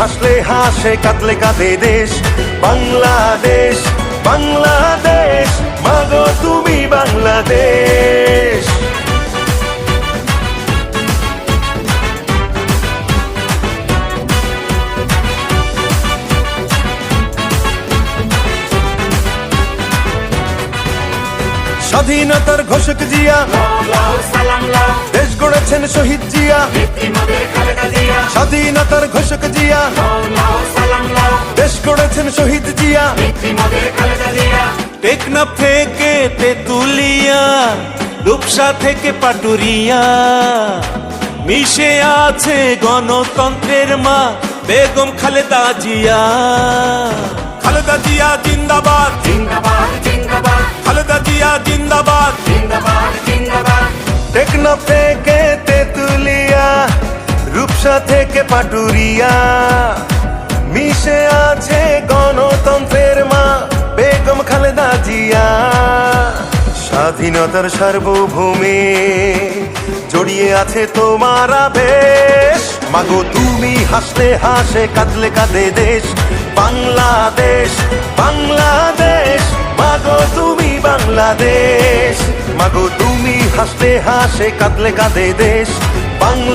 হাসলে হাসে কাঁদলে কাঁদে দেশ। বাংলাদেশ বাংলাদেশ মাগো তুমি স্বাধীনতার ঘোষক জিয়া। দেশ গড়েছেন শহীদ জিয়া। স্বাধীনতার ঘোষক জিয়া। দেশ গড়েছেন শহীদ জিয়া। টেকনাফ থেকে তেতুলিয়া, রূপসা থেকে পাটুরিয়া। মিশে আছে গণতন্ত্রের মা বেগম খালেদা জিয়া। খালেদা জিয়া জিন্দাবাদ। জিন্দাবাদ জিন্দাবাদ জিন্দাবাদ থেকে তেতুলিয়া রূপসা থেকে পাটুরিয়া মিশে আছে গণতন্ত্রের মা বেগম খালেদা জিয়া স্বাধীনতার সার্বভৌমে জড়িয়ে আছে তোমার আবেশ মাগো তুমি হাসলে হাসে কাঁদলে কাঁদে দেশ বাংলাদেশ। মাগো তুমি হাসতে হাসে কাঁদলে কাঁদে দেশ। বাংলাদেশ